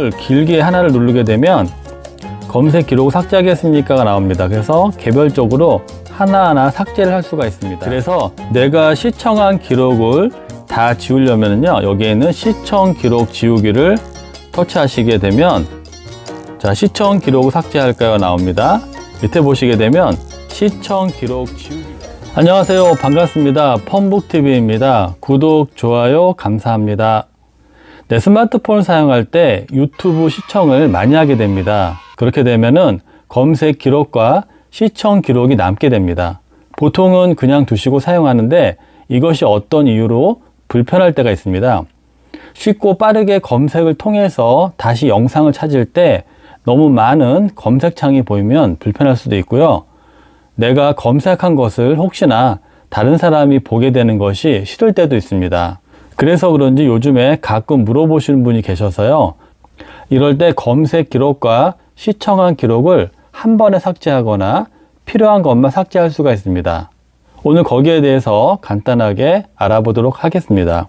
기록을 길게 하나를 누르게 되면 검색 기록 삭제하겠습니까가 나옵니다. 그래서 개별적으로 하나하나 삭제를 할 수가 있습니다. 그래서 내가 시청한 기록을 다 지우려면요. 여기에는 시청 기록 지우기를 터치하시게 되면 자, 시청 기록 삭제할까요? 나옵니다. 밑에 보시게 되면 시청 기록 지우기 안녕하세요. 반갑습니다. 펌북TV입니다. 구독, 좋아요, 감사합니다. 내 스마트폰을 사용할 때 유튜브 시청을 많이 하게 됩니다. 그렇게 되면은 검색 기록과 시청 기록이 남게 됩니다. 보통은 그냥 두시고 사용하는데 이것이 어떤 이유로 불편할 때가 있습니다. 쉽고 빠르게 검색을 통해서 다시 영상을 찾을 때 너무 많은 검색창이 보이면 불편할 수도 있고요. 내가 검색한 것을 혹시나 다른 사람이 보게 되는 것이 싫을 때도 있습니다. 그래서 그런지 요즘에 가끔 물어보시는 분이 계셔서요. 이럴 때 검색 기록과 시청한 기록을 한 번에 삭제하거나 필요한 것만 삭제할 수가 있습니다. 오늘 거기에 대해서 간단하게 알아보도록 하겠습니다.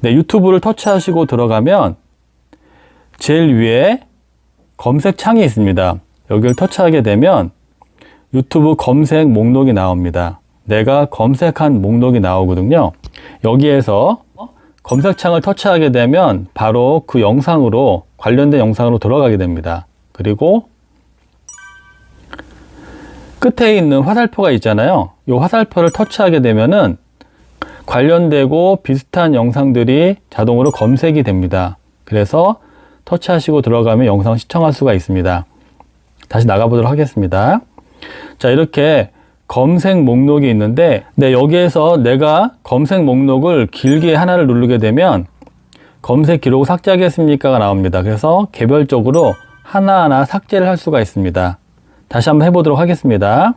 네, 유튜브를 터치하시고 들어가면 제일 위에 검색 창이 있습니다. 여기를 터치하게 되면 유튜브 검색 목록이 나옵니다. 내가 검색한 목록이 나오거든요. 여기에서 검색창을 터치하게 되면 바로 그 영상으로 관련된 영상으로 들어가게 됩니다. 그리고 끝에 있는 화살표가 있잖아요. 이 화살표를 터치하게 되면은 관련되고 비슷한 영상들이 자동으로 검색이 됩니다. 그래서 터치하시고 들어가면 영상 시청할 수가 있습니다. 다시 나가보도록 하겠습니다. 자, 이렇게 검색 목록이 있는데, 네, 여기에서 내가 검색 목록을 길게 하나를 누르게 되면 검색 기록 삭제하겠습니까가 나옵니다. 그래서 개별적으로 하나하나 삭제를 할 수가 있습니다. 다시 한번 해보도록 하겠습니다.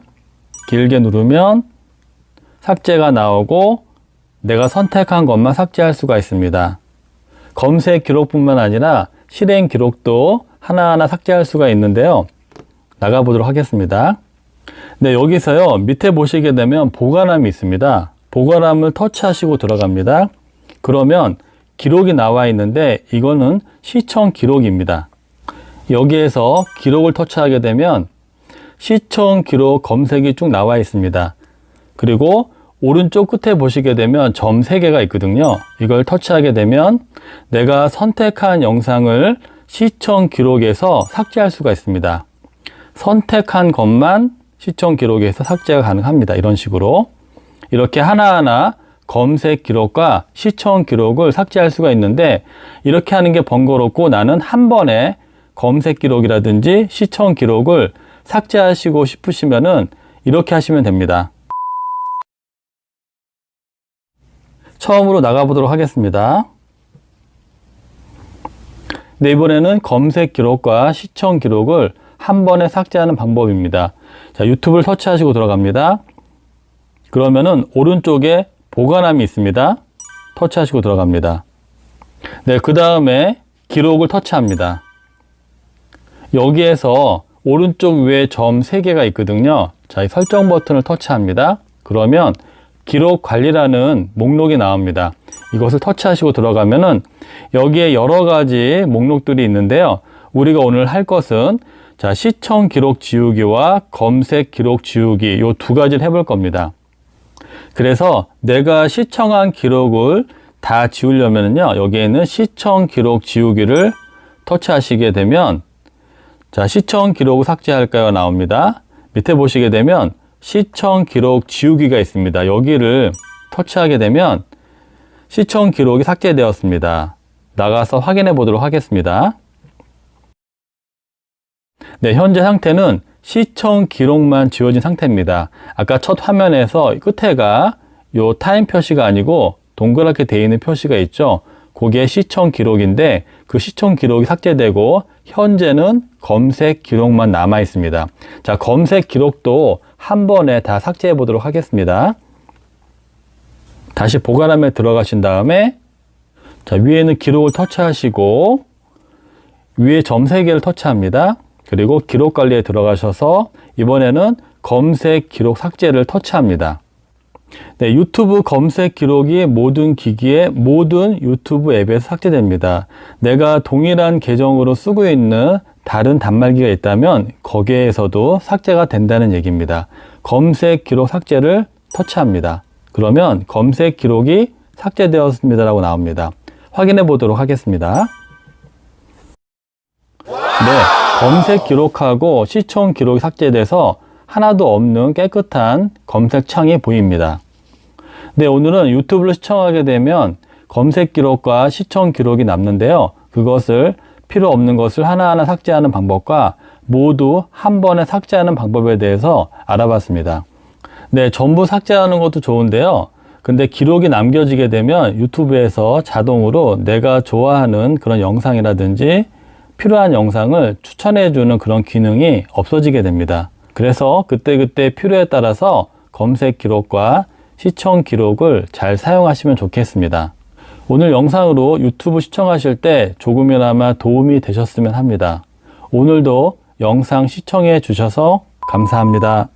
길게 누르면 삭제가 나오고 내가 선택한 것만 삭제할 수가 있습니다. 검색 기록뿐만 아니라 실행 기록도 하나하나 삭제할 수가 있는데요. 나가보도록 하겠습니다. 네, 여기서요, 밑에 보시게 되면 보관함이 있습니다. 보관함을 터치하시고 들어갑니다. 그러면 기록이 나와 있는데 이거는 시청 기록입니다. 여기에서 기록을 터치하게 되면 시청 기록 검색이 쭉 나와 있습니다. 그리고 오른쪽 끝에 보시게 되면 점 3개가 있거든요. 이걸 터치하게 되면 내가 선택한 영상을 시청 기록에서 삭제할 수가 있습니다. 선택한 것만 시청 기록에서 삭제가 가능합니다. 이런 식으로. 이렇게 하나하나 검색 기록과 시청 기록을 삭제할 수가 있는데 이렇게 하는 게 번거롭고 나는 한 번에 검색 기록이라든지 시청 기록을 삭제하시고 싶으시면은 이렇게 하시면 됩니다. 처음으로 나가보도록 하겠습니다. 네, 이번에는 검색 기록과 시청 기록을 한 번에 삭제하는 방법입니다. 자, 유튜브를 터치하시고 들어갑니다. 그러면은 오른쪽에 보관함이 있습니다. 터치하시고 들어갑니다. 네, 그 다음에 기록을 터치합니다. 여기에서 오른쪽 위에 점 3개가 있거든요. 자, 이 설정 버튼을 터치합니다. 그러면 기록 관리라는 목록이 나옵니다. 이것을 터치하시고 들어가면은 여기에 여러 가지 목록들이 있는데요. 우리가 오늘 할 것은 자, 시청 기록 지우기와 검색 기록 지우기 요 두 가지를 해볼 겁니다. 그래서 내가 시청한 기록을 다 지우려면요. 여기에는 시청 기록 지우기를 터치하시게 되면 자, 시청 기록 삭제할까요? 나옵니다. 밑에 보시게 되면 시청 기록 지우기가 있습니다. 여기를 터치하게 되면 시청 기록이 삭제되었습니다. 나가서 확인해 보도록 하겠습니다. 네, 현재 상태는 시청 기록만 지워진 상태입니다. 아까 첫 화면에서 끝에가 요 타임 표시가 아니고 동그랗게 되어 있는 표시가 있죠. 그게 시청 기록인데 그 시청 기록이 삭제되고 현재는 검색 기록만 남아 있습니다. 자, 검색 기록도 한 번에 다 삭제해 보도록 하겠습니다. 다시 보관함에 들어가신 다음에 자, 위에는 기록을 터치하시고 위에 점 3개를 터치합니다. 그리고 기록 관리에 들어가셔서 이번에는 검색 기록 삭제를 터치합니다. 네, 유튜브 검색 기록이 모든 기기에 모든 유튜브 앱에서 삭제됩니다. 내가 동일한 계정으로 쓰고 있는 다른 단말기가 있다면 거기에서도 삭제가 된다는 얘기입니다. 검색 기록 삭제를 터치합니다. 그러면 검색 기록이 삭제되었습니다라고 나옵니다. 확인해 보도록 하겠습니다. 네, 검색 기록하고 시청 기록이 삭제돼서 하나도 없는 깨끗한 검색 창이 보입니다. 네, 오늘은 유튜브를 시청하게 되면 검색 기록과 시청 기록이 남는데요. 그것을 필요 없는 것을 하나하나 삭제하는 방법과 모두 한 번에 삭제하는 방법에 대해서 알아봤습니다. 네, 전부 삭제하는 것도 좋은데요. 근데 기록이 남겨지게 되면 유튜브에서 자동으로 내가 좋아하는 그런 영상이라든지 필요한 영상을 추천해주는 그런 기능이 없어지게 됩니다. 그래서 그때그때 필요에 따라서 검색 기록과 시청 기록을 잘 사용하시면 좋겠습니다. 오늘 영상으로 유튜브 시청하실 때 조금이나마 도움이 되셨으면 합니다. 오늘도 영상 시청해 주셔서 감사합니다.